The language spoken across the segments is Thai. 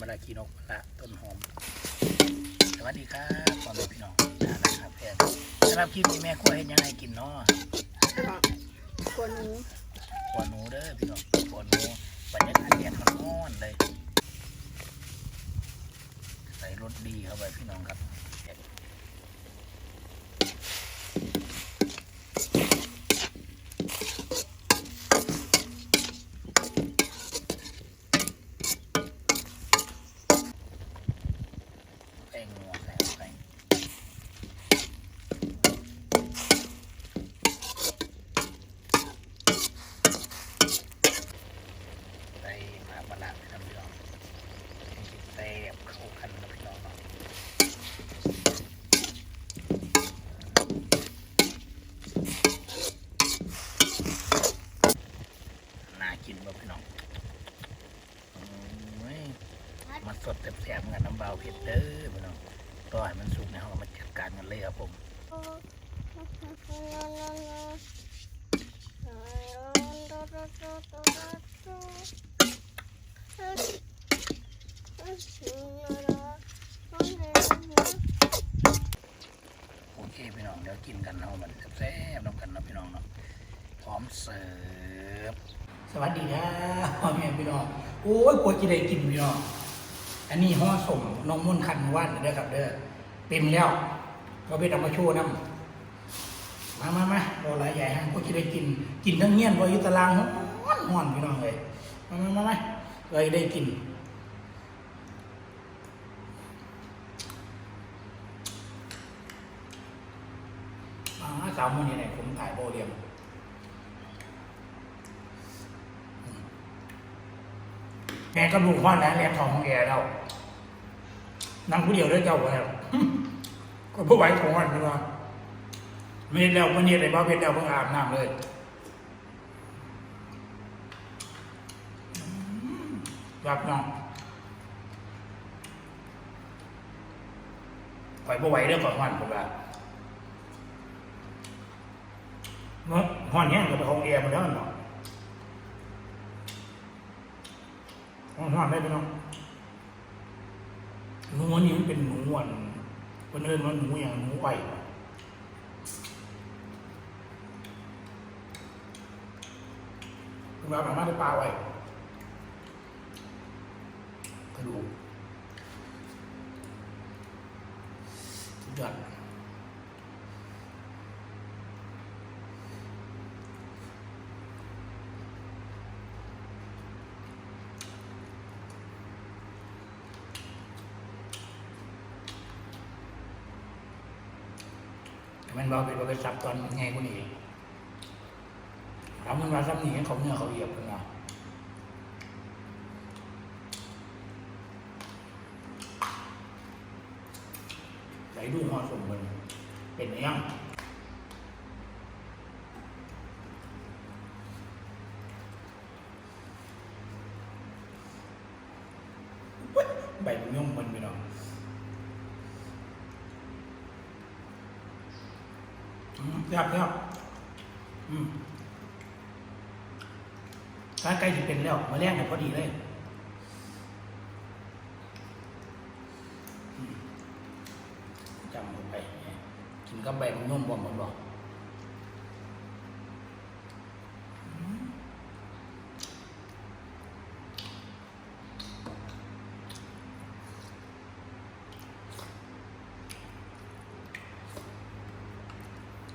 มะระขีนกมะระต้นหอม สวัสดีครับพ่อแม่พี่น้องที่น่ารักครับแฟนสำหรับคลิปนี้แม่ครัวเห็นยังไงกินเนาะกวนหนูขวหนูเด้อพี่น้องขวหนูบรรยากาศแดดร้อนๆเลย ใส่รสดีเข้าไปพี่น้องครับ แป้งนัวใส่เข้าไปใส่หมาปลาร้าไปทำพี่น้องให้กินแซ่บเข้ากันนะพี่น้องเนาะน่ากินบ่พี่น้องอืมมาสดแซ่บๆกันน้ำเบาเผ็ดเด้อพี่น้องต่อให้มันสุกในห้องมาจัดการกันเลยครับผม โอเคพี่น้องเดี๋ยวกินกันเอามันแซ่บๆน้ำกันนะพี่น้องเนาะพร้อมเสิร์ฟสวัสดีครับพ่อแม่พี่น้องโอ้ยปวดจีได้กินพี่น้องอันนี้ห่อสมน้องมุ่นคันว่านเด้อครับเด้อเต็มแล้วก็ไปทำมาโชว์น้ำมามามาเราหลายใหญ่ฮะปวดจีได้กิน กินทั้งเงี้ยนพออยู่ตารางห้ อนห้อนพี่น้องเลยมามามามาเลยได้กินอ่าสาวมันนี่เนี่ยผมถ่ายโบเรียมแม่ก็ลูกพ่อนะเรียนทองของแกแล้วนั่งผู้เดียวด้วยเจ้าแล้วก็ผู้ไหวของวันเนาไม่ได้แล้ววันนี้เลยบ้าเป็นแล้วเพิ่งอาบน้ำเลย ครับน้องปล่อยผู้ไหวเรื่องก่อนวันผมว่าเมื่อห้อนเนี้ยก็ไปห้องแอร์มาแล้วเนาะห้องห้อนได้ไหมน้องหนูนนี้มันเป็นหนูอ่อนคนเอิ้นว่าหนูอย่างหนูไอคุณว่าสามารถได้ปลาไว้กระดูกสุดยอด มันบอกเป็นว่าเป็นสับตอนไงกูนี่เอามันมาซับหนีเขาเนื้อเขาเหยียบกันเนาะไหลดูหอสมมันเป็นยังเว้ยใบมันย่อมมันไปเนาะ แซ่บแซ่บอืมถ้าใกล้จะเป็นแล้วมาแรกเนี่ยพอดีเลยจำลงไป กินกับใบมันนุ่มบ่หมือนบอกอืม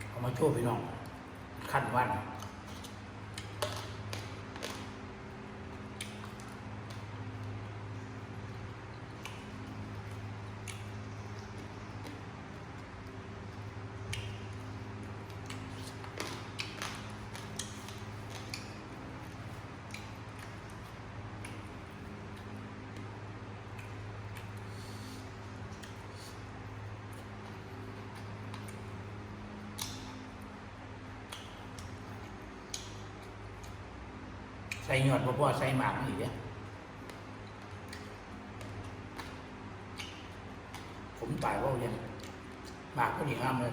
เอามา โชว์พี่น้องขั้นวัน ส่หยอดบ่พอใส่หมากนี่เด้อผมตายว่าเรียนหมากก็ดีห้ามเลย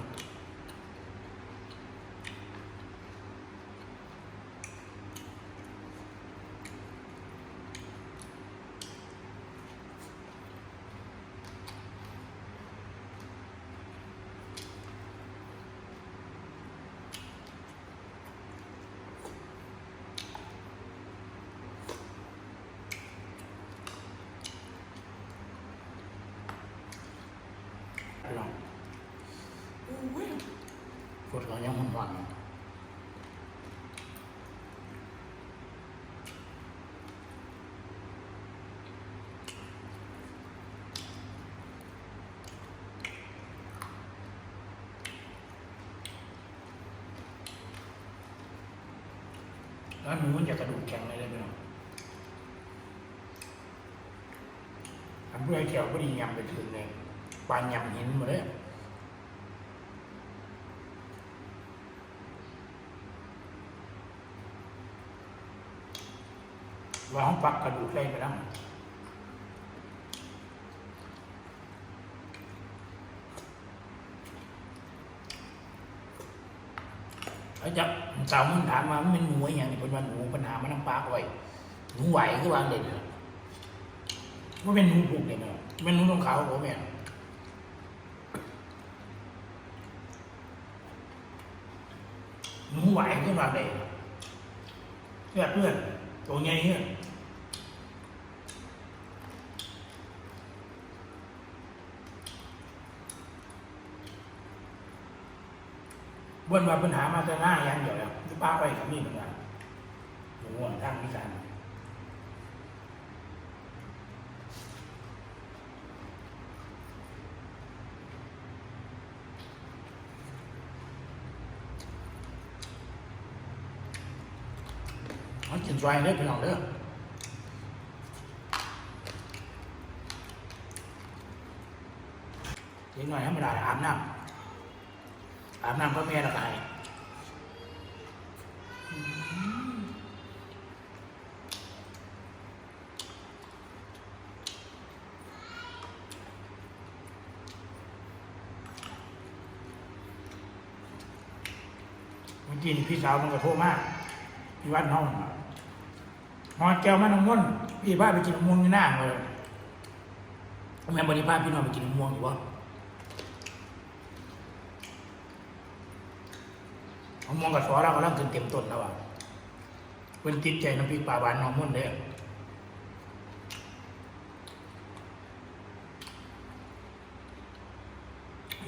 ดเรายังมันวัน แล้วหนูมันจะกระดูกแข็งเลยได้ไหมน้องทำเพื่อให้แขวก็ดียำไปถึงเลยปานยำหินหมดเลยว่าห้องปักกระดูกได้ไปแล้วแล้วจะ สาวมันถามมามันเป็นหนูอย่างนี้เป็นวันหนูปัญหามันน้ำปลาไว้หนูไหวก็วางเด่นเลยว่าเป็นหนูผูกเด่นเลยเป็นหนูตรงขาวผมเนี่ยหนูไหวก็วางเด่นเพื่อนเพื่อนตัวใหญ่เนี่ย บนว่าปัญหามาจะหน้าอย่างเดียวแล้วที่ป้าไปกับนี่เหมือนกันหนูห่วงทางพิการมันกินซอยเด้อพี่น้องเด้อเด็กหน่อยธรรมดาอาบน้ำ อาบน้ำพ่อแม่และกายเมื่อกี้นี่พี่สาวมันก็โทรมากพี่วัดห้องหอแก้วมันน้ำมันพี่พาไปกินมะม่วงที่หน้าเลยแม่บริพาพี่น้องไปกินมะม่วงอยู่วะ มมองกับสอเรากำลังขึ้นเต็มต้นแล้วอะเป็นติดใจน้ำพริกปลาหวานน้องมุ่นเด้อ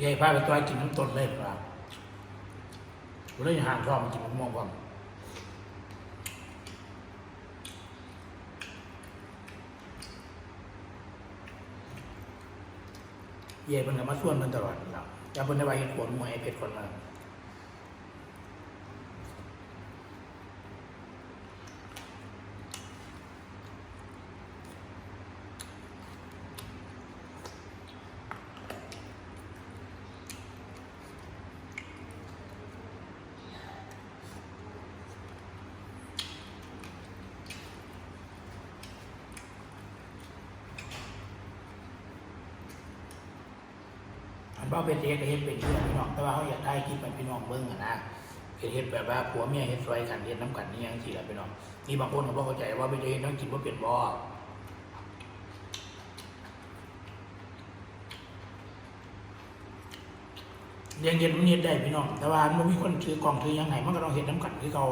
ยายพาไปตัวกินน้ำต้นเลยครับผมเลยห่างชอบกินมะม่วงบ้างยายเป็นกับมาส่วนมันตลอดครับจะเป็นในวัยขวดมวยเพชรคนมา อันว่าเป็นเฮ็ดก็เฮ็ดเป็นเชื่อพี่น้องแต่ว่าเขาอยากได้คลิปให้พี่น้องเบิ่งอะนะเฮ็ดเฮ็ดแบบว่าผัวเมียเฮ็ดซอยกันเฮ็ดน้ำกันนี่ยังสิล่ะพี่น้องนี่บางคนก็บ่เข้าใจว่าเป็นเฮ็ดต้องกินบ่าเป็นบ่เรียนเฮ็ดมันเฮ็ดได้พี่น้อง แต่ว่ามันมีคนถือกล่องถือยังไงมันก็ต้องเฮ็ดน้ำกันคือเขา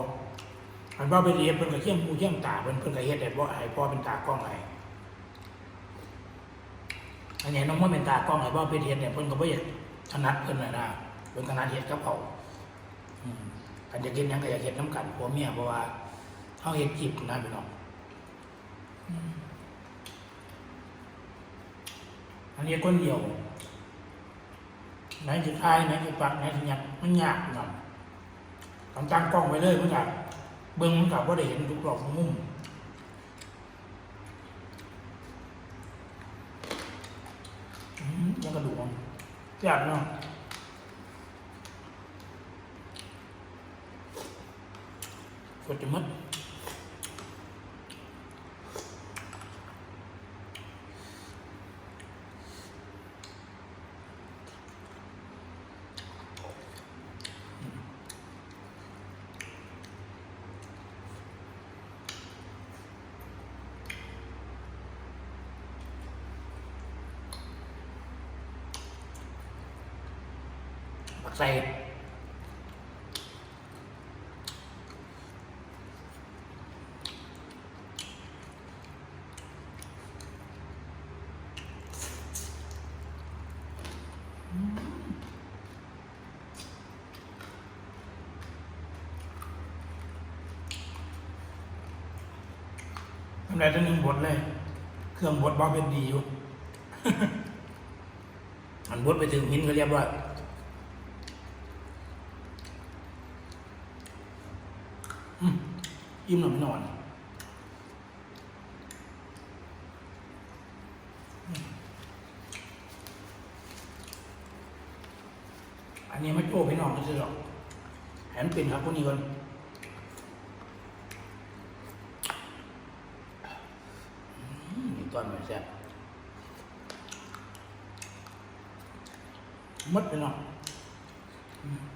อันว่าเป็นเฮ็ดเพิ่นก็เขี้ยมหูเขี้ยมตาเพิ่นเพิ่นก็เฮ็ดได้บ่ให้พ่อเป็นตากล้องให้ อันนี้น้องว่าเป็นตากล้องไอ้บ่าเป็นเฮ็ดเนี่ยเพิ่นก็บ่อยากถนัดเพิ่นน่ะนะเพิ่นถนัดเฮ็ดกับเขาอืมอันจะกินหยังก็อยากเฮ็ดน้ำกันผัวเมียเพราะว่าเฮาเฮ็ดจิบนะพี่น้องอืมอันนี้คนเดียวไหนจะทายไหนจะปักไหนจะหยังมันยากหน่อยต้องตั้งกล้องไว้เลยมันก็เบิ่งมันก็บ่ได้เห็นทุกรอบทุกมุม อืมยังกระดูกอะ แซ่บเนาะกดจะมัด ใส่ทำได้ทั้งหนึ่งบทเลย เครื่องบทบ้าเป็นดีอยู่อันบดไปถึงหินก็เรียบร้อย อิ่มหนอไม่นอนอันนี้ไม่โจ้พี่นองไม่ใช่หรอกแหนเป็นครับพวกนี้ก่อนอืมตอนหน่อยแซ่บหมดไปเนอืม